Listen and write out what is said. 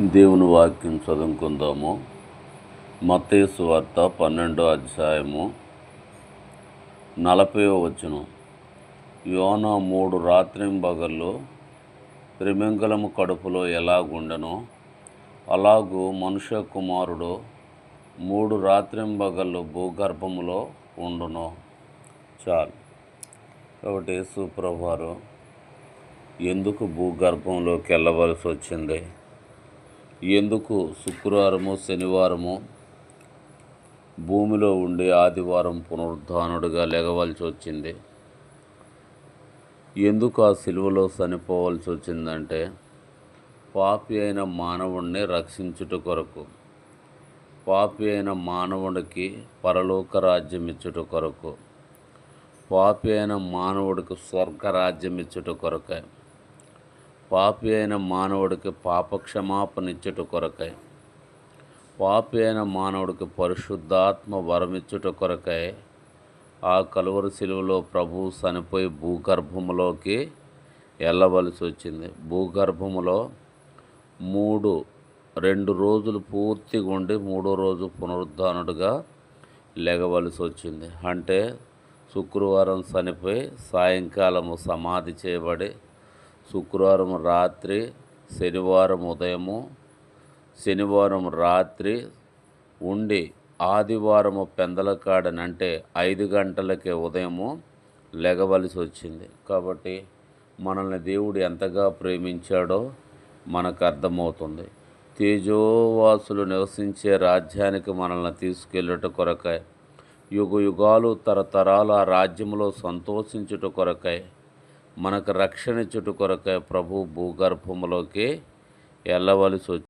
దేవుని వాక్యం చదువుకుందాము. మత్తేసు వార్త పన్నెండో అధ్యాయము నలభై వచనం. యోన మూడు రాత్రింబగళ్ళు త్రిమింగళము కడుపులో ఎలాగుండెనో అలాగూ మనుష్య కుమారుడు మూడు రాత్రింబగళ్ళు భూగర్భములో ఉండును. చాలు. కాబట్టి యేసు ప్రభువారు ఎందుకు భూగర్భంలోకి వెళ్ళవలసి వచ్చింది? ఎందుకు శుక్రవారము శనివారము భూమిలో ఉండి ఆదివారం పునరుద్ధానుడిగా లెగవలసి వచ్చింది? ఎందుకు ఆ సిలువలో చనిపోవలసి వచ్చిందంటే పాపి అయిన మానవుణ్ణి రక్షించుట కొరకు పాపి అయిన మానవుడికి పరలోక రాజ్యం ఇచ్చుట కొరకు పాపి అయిన మానవుడికి స్వర్గరాజ్యం ఇచ్చుట కొరకే. పాపి అయిన మానవుడికి పాపక్షమాపణ ఇచ్చుట కొరకై పాపి అయిన మానవుడికి పరిశుద్ధాత్మ వరమిచ్చుట కొరకై ఆ కలువరి శిలువలో ప్రభు చనిపోయి భూగర్భములోకి వెళ్ళవలసి వచ్చింది. భూగర్భములో మూడు రెండు రోజులు పూర్తిగా ఉండి మూడో రోజు పునరుద్ధానుడుగా లెగవలసి వచ్చింది. అంటే శుక్రవారం చనిపోయి సాయంకాలము సమాధి చేయబడి శుక్రవారం రాత్రి శనివారం ఉదయము. శనివారం రాత్రి ఉండి ఆదివారము పెందలకాడనంటే ఐదు గంటలకే ఉదయము లెగవలసి వచ్చింది. కాబట్టి మనల్ని దేవుడు ఎంతగా ప్రేమించాడో మనకు అర్థమవుతుంది. తేజోవాసులు నివసించే రాజ్యానికి మనల్ని తీసుకెళ్ళుట కొరకై యుగ యుగాలు తరతరాలు ఆ రాజ్యంలో సంతోషించుట కొరకై మనకు రక్షణ ఇచ్చుట కొరకే ప్రభు భూగర్భములోకి వెళ్ళవలసి వచ్చి